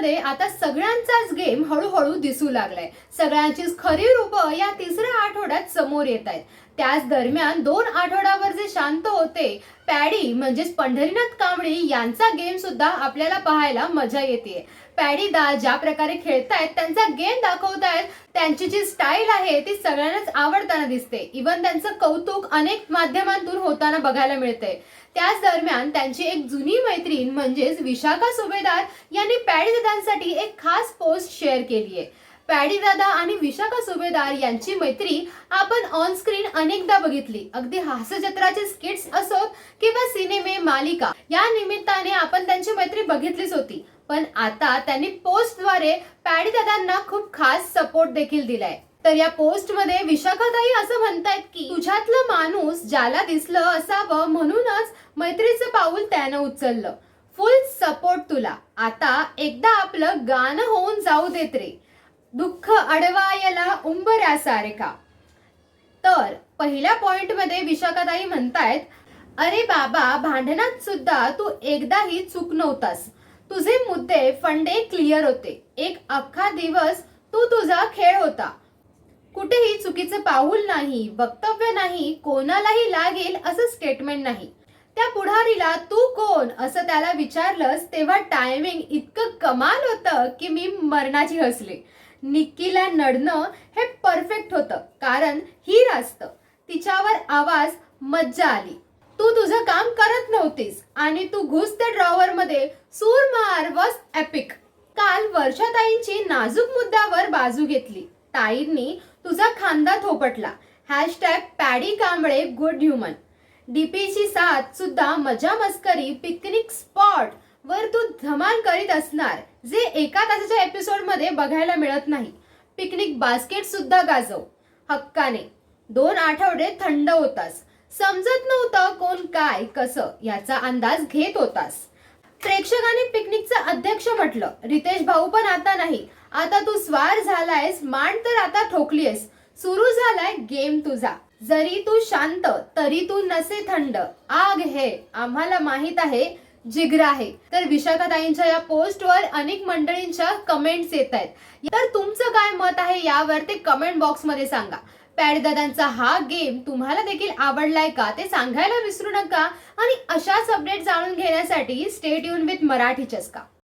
मध्ये आता सगळ्यांचाच गेम हळूहळू दिसू लागलाय. सगळ्यांचीच खरी रूपं या तिसऱ्या आठवड्यात समोर येत आहेत. त्याच दरम्यान दोन आठवड्यावर जे शांत होते पॅडी म्हणजेच पंढरीनाथ कांबळी यांचा गेम सुद्धा आपल्याला पाहायला मजा येते. पॅडी दा ज्या प्रकारे खेळतायत त्यांचा गेम दाखवतायत त्यांची जी स्टाईल आहे ती सगळ्यांनाच आवडताना दिसते. इवन त्यांचं कौतुक अनेक माध्यमांतून होताना बघायला मिळते त्याच दरम्यान त्यांची एक जुनी मैत्रीण म्हणजेच विशाखा सुभेदार यांनी पॅडी दादांसाठी एक खास पोस्ट शेअर केली आहे पॅडी दादा आणि विशाखा सुभेदार यांची मैत्री आपण ऑन स्क्रीन अनेकदा बघितली. अगदी हास्यजत्राचे स्किट्स असोत किंवा सिनेमे मालिका या निमित्ताने आपण त्यांची मैत्री बघितलीच होती. पण आता त्यांनी पोस्टद्वारे पॅडी दादांना खूप खास सपोर्ट देखील दिलाय. तर या पोस्टमध्ये विशाखाताई असं म्हणतायत की तुझ्यातलं माणूस ज्याला दिसलं असावं म्हणूनच मैत्रीचं पाऊल त्यानं उचललं. फुल सपोर्ट तुला. आता एकदा आपलं गाणं होऊन जाऊ देत रे. दुःख अडवायला उंबऱ्यासारखा. तर पहिल्या पॉइंटमध्ये विशाखाताई म्हणतायत अरे बाबा भांडणात सुद्धा तू एकदाही चूक नव्हतास. तुझे मुद्दे फंडे क्लिअर होते. एक अख्खा दिवस तू तुझा खेळ होता. कुठेही चुकीचं पाऊल नाही वक्तव्य नाही कोणालाही लागेल असं स्टेटमेंट नाही. त्या पुढारीला तू कोण? असं त्याला विचारलंस तेव्हा टायमिंग इतकं कमाल होतं की मी मरणाची हसले. निक्कीला नडणं हे परफेक्ट होतं. कारण ही रास्त. तिच्यावर आवाज मज्जा आली. तू तुझं काम करत नव्हतीस आणि तू घुस त्या ड्रॉवर मध्ये सूर मार वॉज एपिक काल वर्षाताईंची नाजूक मुद्द्यावर बाजू घेतली. ताईंनी तुझा खांदा थोपटला. Hashtag Paddy Kamble good human डीपीची साथ सुद्धा मजा मस्करी पिकनिक स्पॉट धमाल करीत असणार जे एका तासाच्या एपिसोडमध्ये बघायला मिळत नाही. पिकनिक बास्केट सुद्धा गाजव. हक्काने. दोन आठवडे थंड होतास. समजत नव्हतं कोण काय कसं याचा अंदाज घेत होतास. प्रेक्षकांनी पिकनिकचं अध्यक्ष म्हटलं रितेश भाऊ पण आता नाही. आता तू स्वार झालायस मान तर आता ठोकलीयस. सुरू झालाय गेम तुझा. जरी तू शांत तरी तू नसे थंड. आग हे आम्हाला माहीत आहे जिग्र आहे. तर विशाखाताईंच्या या पोस्टवर अनेक मंडळींच्या कमेंट्स येत आहेत. तर तुमचं काय मत आहे यावर ते कमेंट बॉक्समध्ये सांगा. पॅडदादांचा हा गेम तुम्हाला देखील आवडलाय का ते सांगायला विसरू नका. आणि अशाच अपडेट जाणून घेण्यासाठी स्टेट युन विथ मराठी चस्का.